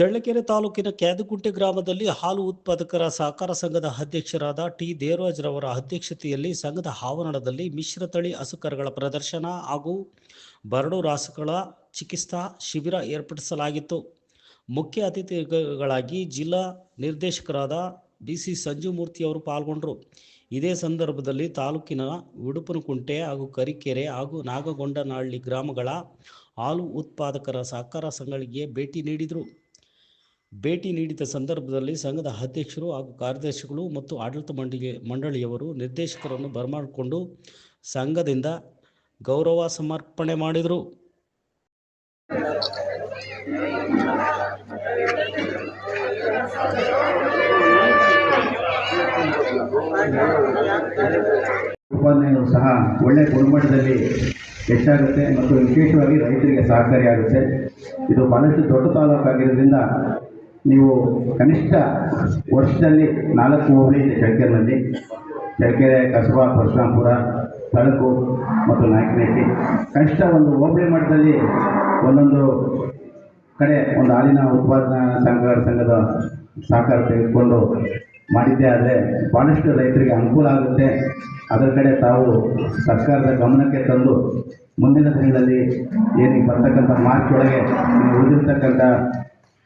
ಚಳ್ಳಕೆರೆ ತಾಲೂಕಿನ ಕ್ಯಾದಗುಂಟೆ ಗ್ರಾಮದಲ್ಲಿ ಹಾಲು ಉತ್ಪಾದಕರ ಸಹಕಾರ ಸಂಘದ ಅಧ್ಯಕ್ಷರಾದ ಟಿ ದೇವರಾಜ್ರವರ ಅಧ್ಯಕ್ಷತೆಯಲ್ಲಿ ಸಂಘದ ಆವರಣದಲ್ಲಿ ಮಿಶ್ರತಳಿ ಹಸುಕರುಗಳ ಪ್ರದರ್ಶನ ಹಾಗೂ ಬರಡು ರಾಸುಗಳ ಚಿಕಿತ್ಸಾ ಶಿಬಿರ ಏರ್ಪಡಿಸಲಾಗಿತ್ತು. ಮುಖ್ಯ ಅತಿಥಿಗಳಾಗಿ ಜಿಲ್ಲಾ ನಿರ್ದೇಶಕರಾದ ಬಿ ಸಿ ಸಂಜುಮೂರ್ತಿ ಅವರು ಪಾಲ್ಗೊಂಡರು. ಇದೇ ಸಂದರ್ಭದಲ್ಲಿ ತಾಲೂಕಿನ ಉಡುಪನಕುಂಟೆ ಹಾಗೂ ಕರಿಕೆರೆ ಹಾಗೂ ನಾಗಗೊಂಡನಹಳ್ಳಿ ಗ್ರಾಮಗಳ ಹಾಲು ಉತ್ಪಾದಕರ ಸಹಕಾರ ಸಂಘಗಳಿಗೆ ಭೇಟಿ ನೀಡಿದರು. ಭೇಟಿ ನೀಡಿದ ಸಂದರ್ಭದಲ್ಲಿ ಸಂಘದ ಅಧ್ಯಕ್ಷರು ಹಾಗೂ ಕಾರ್ಯದರ್ಶಿಗಳು ಮತ್ತು ಆಡಳಿತ ಮಂಡಳಿ ಮಂಡಳಿಯವರು ನಿರ್ದೇಶಕರನ್ನು ಬರಮಾಡಿಕೊಂಡು ಸಂಘದಿಂದ ಗೌರವ ಸಮರ್ಪಣೆ ಮಾಡಿದರು. ಸಹ ಒಳ್ಳೆ ಗುಣಮಟ್ಟದಲ್ಲಿ ಹೆಚ್ಚಾಗುತ್ತೆ ಮತ್ತು ವಿಶೇಷವಾಗಿ ರೈತರಿಗೆ ಸಹಕಾರಿಯಾಗುತ್ತೆ. ಇದು ಬಹಳಷ್ಟು ದೊಡ್ಡ ತಾಲೂಕಾಗಿರೋದ್ರಿಂದ ನೀವು ಕನಿಷ್ಠ ವರ್ಷದಲ್ಲಿ ನಾಲ್ಕು ಹೋಬಳಿ ಇದೆ ಚಳ್ಳಕೆರೆನಲ್ಲಿ ಚಳ್ಳಕೆರೆ, ಕಸಬಾ, ಪರಶುರಾಮಪುರ, ತಳಕು ಮತ್ತು ನಾಯಕನಹಟ್ಟಿ. ಕನಿಷ್ಠ ಒಂದು ಹೋಬಳಿ ಮಟ್ಟದಲ್ಲಿ ಒಂದೊಂದು ಕಡೆ ಒಂದು ಹಾಲಿನ ಉತ್ಪಾದನಾ ಸಂಘ ಸಂಘದ ಸಹಕಾರ ತೆಗೆದುಕೊಂಡು ಮಾಡಿದ್ದೆ ಆದರೆ ಭಾಳಷ್ಟು ರೈತರಿಗೆ ಅನುಕೂಲ ಆಗುತ್ತೆ. ಅದರ ಕಡೆ ತಾವು ಸರ್ಕಾರದ ಗಮನಕ್ಕೆ ತಂದು ಮುಂದಿನ ದಿನಗಳಲ್ಲಿ ಏನು ಬರ್ತಕ್ಕಂಥ ಮಾರ್ಚ್ ಒಳಗೆ ಉಳಿದಿರ್ತಕ್ಕಂಥ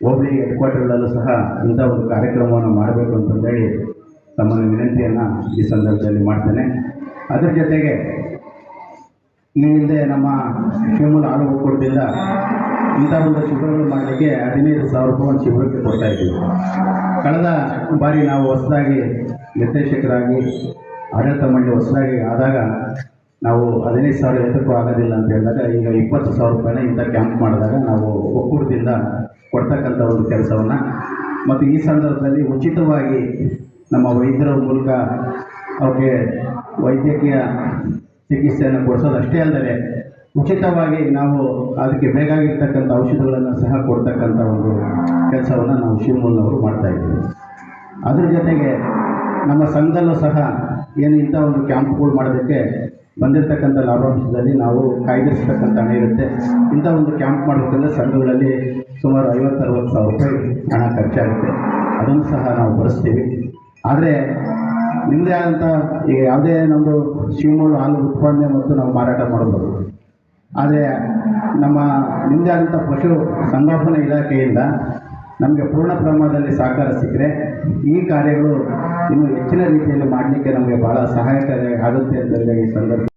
ಹೋಬಳಿ ಹೆಡ್ ಕ್ವಾರ್ಟರ್ಗಳಲ್ಲೂ ಸಹ ಇಂಥ ಒಂದು ಕಾರ್ಯಕ್ರಮವನ್ನು ಮಾಡಬೇಕು ಅಂತಂದೇಳಿ ತಮ್ಮನ್ನು ವಿನಂತಿಯನ್ನು ಈ ಸಂದರ್ಭದಲ್ಲಿ ಮಾಡ್ತೇನೆ. ಅದರ ಜೊತೆಗೆ ಈ ಹಿಂದೆ ನಮ್ಮ ಶಿವಮೂಲ ಹಾಲು ಒಕ್ಕೂಟದಿಂದ ಇಂಥ ಒಂದು ಶಿಬಿರಗಳು ಮಾಡಲಿಕ್ಕೆ ಹದಿನೈದು ಸಾವಿರ ರೂಪಾಯಿ ಒಂದು ಶಿಬಿರಕ್ಕೆ ಕೊಡ್ತಾ ಇದ್ದೀವಿ. ಕಳೆದ ಬಾರಿ ನಾವು ಹೊಸದಾಗಿ ನಿರ್ದೇಶಕರಾಗಿ ಆಡಳಿತ ಮಂಡಳಿ ಹೊಸದಾಗಿ ಆದಾಗ ನಾವು ಹದಿನೈದು ಸಾವಿರ ಎತ್ತಕ್ಕೂ ಆಗೋದಿಲ್ಲ ಅಂತ ಹೇಳಿದಾಗ ಈಗ ಇಪ್ಪತ್ತು ಸಾವಿರ ರೂಪಾಯಿನ ಇಂಥ ಕ್ಯಾಂಪ್ ಮಾಡಿದಾಗ ನಾವು ಒಕ್ಕೂಟದಿಂದ ಕೊಡ್ತಕ್ಕಂಥ ಒಂದು ಕೆಲಸವನ್ನು. ಮತ್ತು ಈ ಸಂದರ್ಭದಲ್ಲಿ ಉಚಿತವಾಗಿ ನಮ್ಮ ವೈದ್ಯರ ಮೂಲಕ ಅವಕ್ಕೆ ವೈದ್ಯಕೀಯ ಚಿಕಿತ್ಸೆಯನ್ನು ಕೊಡಿಸೋದು ಅಷ್ಟೇ ಅಲ್ಲದೆ ಉಚಿತವಾಗಿ ನಾವು ಅದಕ್ಕೆ ಬೇಕಾಗಿರ್ತಕ್ಕಂಥ ಔಷಧಗಳನ್ನು ಸಹ ಕೊಡ್ತಕ್ಕಂಥ ಒಂದು ಕೆಲಸವನ್ನು ನಾವು ಶಿವಮೂಲ್ನವರು ಮಾಡ್ತಾ ಇದ್ದೀವಿ. ಅದ್ರ ಜೊತೆಗೆ ನಮ್ಮ ಸಂಘದಲ್ಲೂ ಸಹ ಏನು ಇಂಥ ಒಂದು ಕ್ಯಾಂಪ್ಗಳು ಮಾಡೋದಕ್ಕೆ ಬಂದಿರತಕ್ಕಂಥ ಲಾಭಾಂಶದಲ್ಲಿ ನಾವು ಕಾಯ್ದಿರಿಸ್ತಕ್ಕಂಥ ಹಣ ಇರುತ್ತೆ. ಇಂಥ ಒಂದು ಕ್ಯಾಂಪ್ ಮಾಡಬೇಕಂದ್ರೆ ಸಂಘಗಳಲ್ಲಿ ಸುಮಾರು ಐವತ್ತು ಅರವತ್ತು ಸಾವಿರ ರೂಪಾಯಿ ಹಣ ಖರ್ಚಾಗುತ್ತೆ. ಅದನ್ನು ಸಹ ನಾವು ಬಳಸ್ತೀವಿ ಆದರೆ ನಿಮ್ಮದೇ ಆದಂಥ ಈಗ ಯಾವುದೇ ನಮ್ಮದು ಶಿವಮೊಗ್ಗ ಹಾಲು ಉತ್ಪಾದನೆ ಮತ್ತು ನಾವು ಮಾರಾಟ ಮಾಡಬಹುದು ಆದರೆ ನಮ್ಮ ನಿಮ್ಮದೇ ಆದಂಥ ಪಶು ಸಂಗೋಪನಾ ಇಲಾಖೆಯಿಂದ ನಮಗೆ ಪೂರ್ಣ ಪ್ರಮಾಣದಲ್ಲಿ ಸಹಕಾರ ಸಿಕ್ಕರೆ ಈ ಕಾರ್ಯಗಳು ಇನ್ನೂ ಹೆಚ್ಚಿನ ರೀತಿಯಲ್ಲಿ ಮಾಡಲಿಕ್ಕೆ ನಮಗೆ ಭಾಳ ಸಹಾಯಕಾರಿ ಆಗುತ್ತೆ ಅಂತ ಈ ಸಂದರ್ಭ